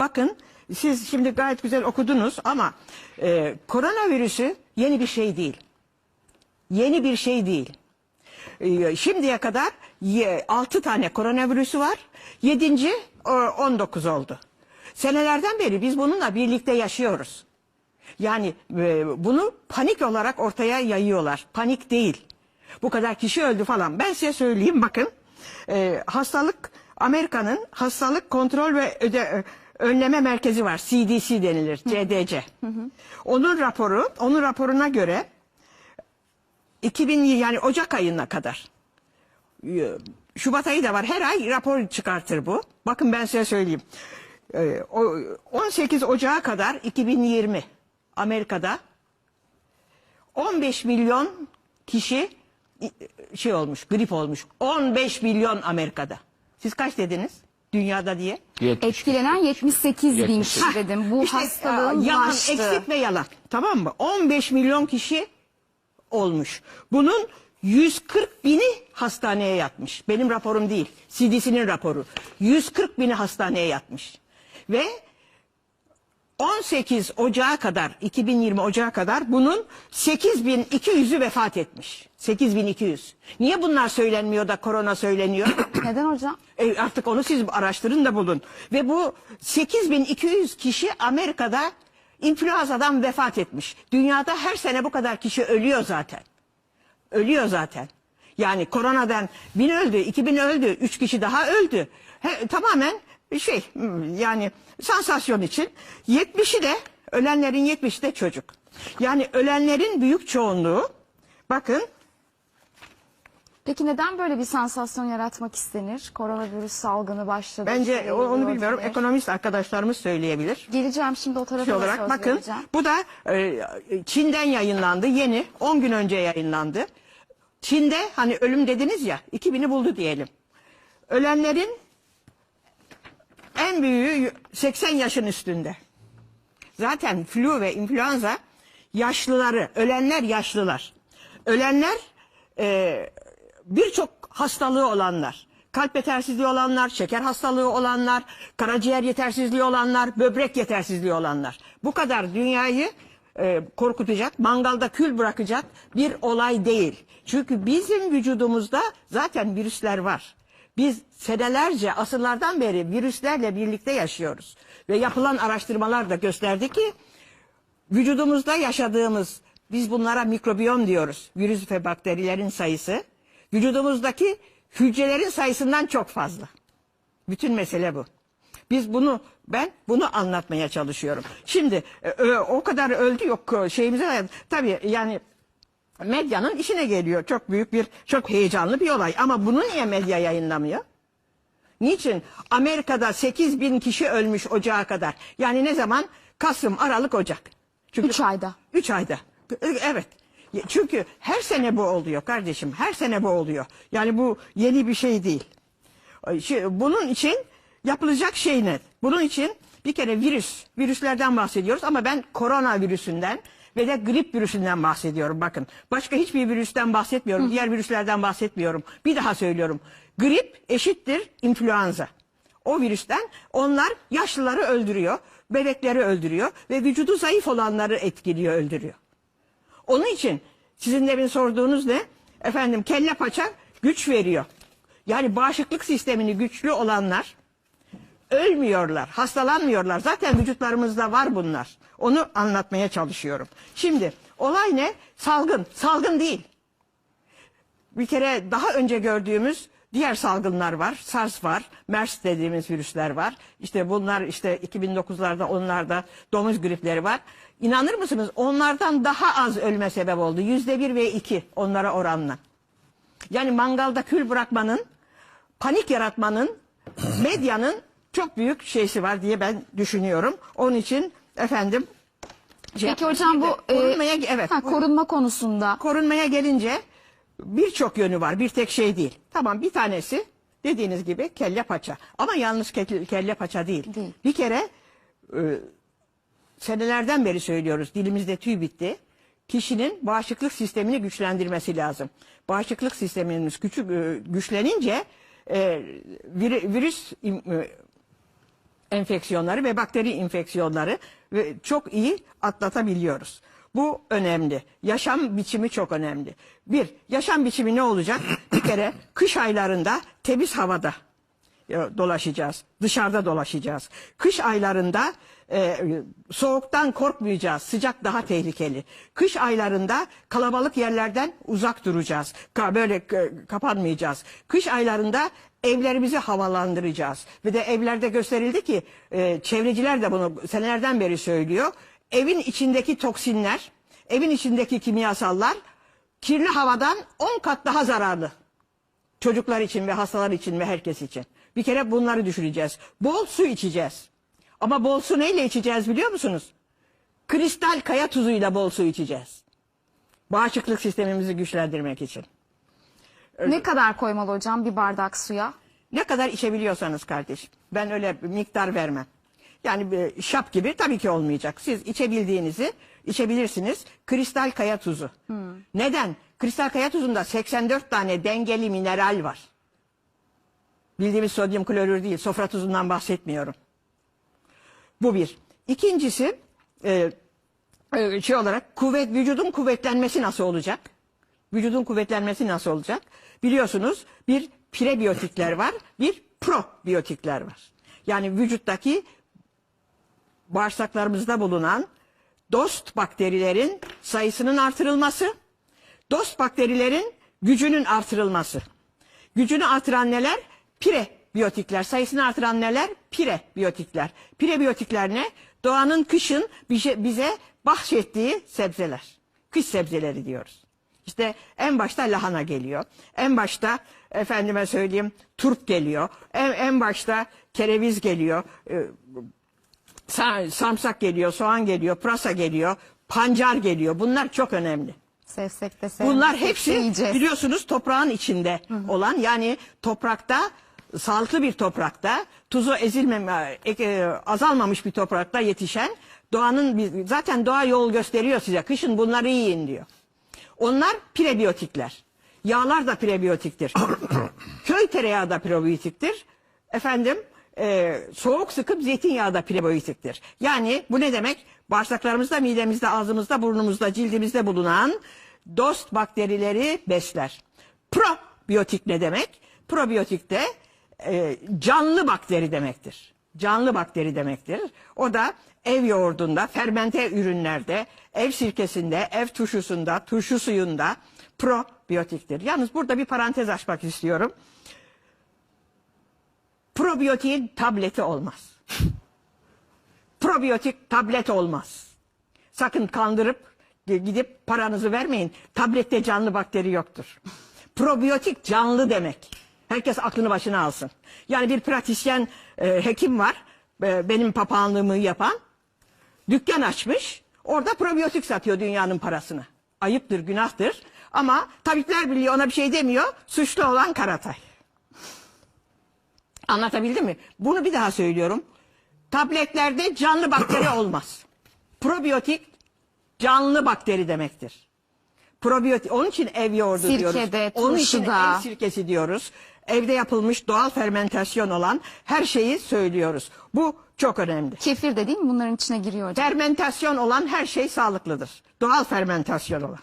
Bakın siz şimdi gayet güzel okudunuz ama e, koronavirüsü yeni bir şey değil. Yeni bir şey değil. E, şimdiye kadar 6 tane koronavirüsü var. 7. 19 oldu. Senelerden beri biz bununla birlikte yaşıyoruz. Yani e, bunu panik olarak ortaya yayıyorlar. Panik değil. Bu kadar kişi öldü falan. Ben size söyleyeyim bakın. E, hastalık Amerika'nın hastalık kontrol ve öde, e, önleme merkezi var. CDC denilir. CDC. Onun raporu, onun raporuna göre 2000 yani Ocak ayına kadar e, Şubat ayı da var. Her ay rapor çıkartır bu. Bakın ben size söyleyeyim. E, o- 18 Ocağı kadar 2020 Amerika'da 15 milyon kişi i- şey olmuş, grip olmuş. 15 milyon Amerika'da. Siz kaç dediniz? Dünyada diye. 70. Etkilenen 78 bin 78. kişi dedim. Bu İşte, hastalığın e, yalan, bulaştığı. eksik ve yalan. Tamam mı? 15 milyon kişi olmuş. Bunun 140 bini hastaneye yatmış. Benim raporum değil. CDC'nin raporu. 140 bini hastaneye yatmış. Ve 18 Ocağı kadar, 2020 Ocağı kadar bunun 8200'ü vefat etmiş. 8200. Niye bunlar söylenmiyor da korona söyleniyor? Neden hocam? E, artık onu siz araştırın da bulun. Ve bu 8200 kişi Amerika'da influenzadan vefat etmiş. Dünyada her sene bu kadar kişi ölüyor zaten. Ölüyor zaten. Yani koronadan bin öldü, iki bin öldü, üç kişi daha öldü. He, tamamen şey hmm, yani sansasyon için 70'i de ölenlerin 70'i de çocuk. Yani ölenlerin büyük çoğunluğu bakın Peki neden böyle bir sansasyon yaratmak istenir? Koronavirüs salgını başladı. bence işte, o- onu bilmiyorum ekonomist arkadaşlarımız söyleyebilir. Geleceğim şimdi o tarafa şey da olarak söz bakın vereceğim. bu da e, Çin'den yayınlandı yeni 10 gün önce yayınlandı. Çin'de hani ölüm dediniz ya 2000'i buldu diyelim. Ölenlerin büyüğü 80 yaşın üstünde. Zaten flu ve influenza yaşlıları, ölenler yaşlılar. Ölenler e, birçok hastalığı olanlar. Kalp yetersizliği olanlar, şeker hastalığı olanlar, karaciğer yetersizliği olanlar, böbrek yetersizliği olanlar. Bu kadar dünyayı e, korkutacak, mangalda kül bırakacak bir olay değil. Çünkü bizim vücudumuzda zaten virüsler var. Biz senelerce, asırlardan beri virüslerle birlikte yaşıyoruz. Ve yapılan araştırmalar da gösterdi ki vücudumuzda yaşadığımız, biz bunlara mikrobiyom diyoruz. Virüs ve bakterilerin sayısı vücudumuzdaki hücrelerin sayısından çok fazla. Bütün mesele bu. Biz bunu ben bunu anlatmaya çalışıyorum. Şimdi e, e, o kadar öldü yok şeyimize tabii yani medyanın işine geliyor. Çok büyük bir çok heyecanlı bir olay ama bunu niye medya yayınlamıyor? Niçin? Amerika'da 8 bin kişi ölmüş ocağa kadar. Yani ne zaman? Kasım, Aralık, Ocak. Çünkü Üç ayda. 3 ayda. Evet. Çünkü her sene bu oluyor kardeşim. Her sene bu oluyor. Yani bu yeni bir şey değil. Şey, Bunun için yapılacak şey ne? Bunun için bir kere virüs, virüslerden bahsediyoruz ama ben korona virüsünden ve de grip virüsünden bahsediyorum. Bakın başka hiçbir virüsten bahsetmiyorum. Diğer virüslerden bahsetmiyorum. Bir daha söylüyorum. Grip eşittir influenza. O virüsten onlar yaşlıları öldürüyor, bebekleri öldürüyor ve vücudu zayıf olanları etkiliyor, öldürüyor. Onun için sizin demin sorduğunuz ne? Efendim kelle paça güç veriyor. Yani bağışıklık sistemini güçlü olanlar ölmüyorlar, hastalanmıyorlar. Zaten vücutlarımızda var bunlar. Onu anlatmaya çalışıyorum. Şimdi olay ne? Salgın. Salgın değil. Bir kere daha önce gördüğümüz diğer salgınlar var. SARS var, MERS dediğimiz virüsler var. İşte bunlar işte 2009'larda onlarda domuz gripleri var. İnanır mısınız? Onlardan daha az ölme sebep oldu. Yüzde bir ve iki onlara oranla. Yani mangalda kül bırakmanın, panik yaratmanın, medyanın çok büyük şeysi var diye ben düşünüyorum. Onun için efendim şey Peki hocam bu e, korunmaya evet ha, korunma konusunda korunmaya gelince birçok yönü var. Bir tek şey değil. Tamam bir tanesi dediğiniz gibi kelle paça. Ama yalnız kelle, kelle paça değil. Değil. Bir kere e, senelerden beri söylüyoruz. Dilimizde tüy bitti. Kişinin bağışıklık sistemini güçlendirmesi lazım. Bağışıklık sistemimiz küçük e, güçlenince e, vir- virüs e, enfeksiyonları ve bakteri infeksiyonları ve çok iyi atlatabiliyoruz. Bu önemli. Yaşam biçimi çok önemli. Bir, yaşam biçimi ne olacak? Bir kere kış aylarında temiz havada e, dolaşacağız. Dışarıda dolaşacağız. Kış aylarında e, soğuktan korkmayacağız. Sıcak daha tehlikeli. Kış aylarında kalabalık yerlerden uzak duracağız. Ka- böyle e, kapanmayacağız. Kış aylarında evlerimizi havalandıracağız. Ve de evlerde gösterildi ki e, çevreciler de bunu senelerden beri söylüyor. Evin içindeki toksinler, evin içindeki kimyasallar kirli havadan 10 kat daha zararlı. Çocuklar için ve hastalar için ve herkes için. Bir kere bunları düşüneceğiz. Bol su içeceğiz. Ama bol su neyle içeceğiz biliyor musunuz? Kristal kaya tuzuyla bol su içeceğiz. Bağışıklık sistemimizi güçlendirmek için. Ne kadar koymalı hocam bir bardak suya? Ne kadar içebiliyorsanız kardeşim. Ben öyle bir miktar vermem. Yani bir şap gibi tabii ki olmayacak. Siz içebildiğinizi içebilirsiniz. Kristal kaya tuzu. Neden? Kristal kaya tuzunda 84 tane dengeli mineral var. Bildiğimiz sodyum klorür değil. Sofra tuzundan bahsetmiyorum. Bu bir. İkincisi e, e, şey olarak kuvvet vücudun kuvvetlenmesi nasıl olacak? Vücudun kuvvetlenmesi nasıl olacak? Biliyorsunuz bir prebiyotikler var, bir probiyotikler var. Yani vücuttaki bağırsaklarımızda bulunan dost bakterilerin sayısının artırılması, dost bakterilerin gücünün artırılması. Gücünü artıran neler? Prebiyotikler. Sayısını artıran neler? Prebiyotikler. Prebiyotikler ne? Doğanın kışın bize, bahşettiği sebzeler. Kış sebzeleri diyoruz. İşte en başta lahana geliyor. En başta efendime söyleyeyim turp geliyor. En, en başta kereviz geliyor. Ee, sa- sarımsak geliyor, soğan geliyor, pırasa geliyor, pancar geliyor. Bunlar çok önemli. Sevsek de sevmesek Bunlar hepsi yiyeceğiz. biliyorsunuz toprağın içinde olan yani toprakta sağlıklı bir toprakta tuzu ezilmeme e, e, azalmamış bir toprakta yetişen doğanın zaten doğa yol gösteriyor size. Kışın bunları yiyin diyor. Onlar prebiyotikler. Yağlar da prebiyotiktir. Köy tereyağı da prebiyotiktir. Efendim e, soğuk sıkıp zeytinyağı da prebiyotiktir. Yani bu ne demek? Bağırsaklarımızda, midemizde, ağzımızda, burnumuzda, cildimizde bulunan dost bakterileri besler. Probiyotik ne demek? Probiyotik de e, canlı bakteri demektir. Canlı bakteri demektir. O da ev yoğurdunda, fermente ürünlerde, ev sirkesinde, ev turşusunda, turşu suyunda probiyotiktir. Yalnız burada bir parantez açmak istiyorum. Probiyotiğin tableti olmaz. Probiyotik tablet olmaz. Sakın kandırıp gidip paranızı vermeyin. Tablette canlı bakteri yoktur. Probiyotik canlı demek. Herkes aklını başına alsın. Yani bir pratisyen e, hekim var. e, benim papağanlığımı yapan. Dükkan açmış. Orada probiyotik satıyor dünyanın parasını. Ayıptır, günahtır. Ama Tabipler Birliği ona bir şey demiyor. Suçlu olan Karatay. Anlatabildim mi? Bunu bir daha söylüyorum. Tabletlerde canlı bakteri olmaz. Probiyotik canlı bakteri demektir. Probiyotik onun için ev yoğurdu Sirkede, diyoruz. Onun için turşuda. ev sirkesi diyoruz. Evde yapılmış doğal fermentasyon olan her şeyi söylüyoruz. Bu çok önemli. Kefir de değil mi bunların içine giriyor hocam? Fermentasyon olan her şey sağlıklıdır. Doğal fermentasyon olan.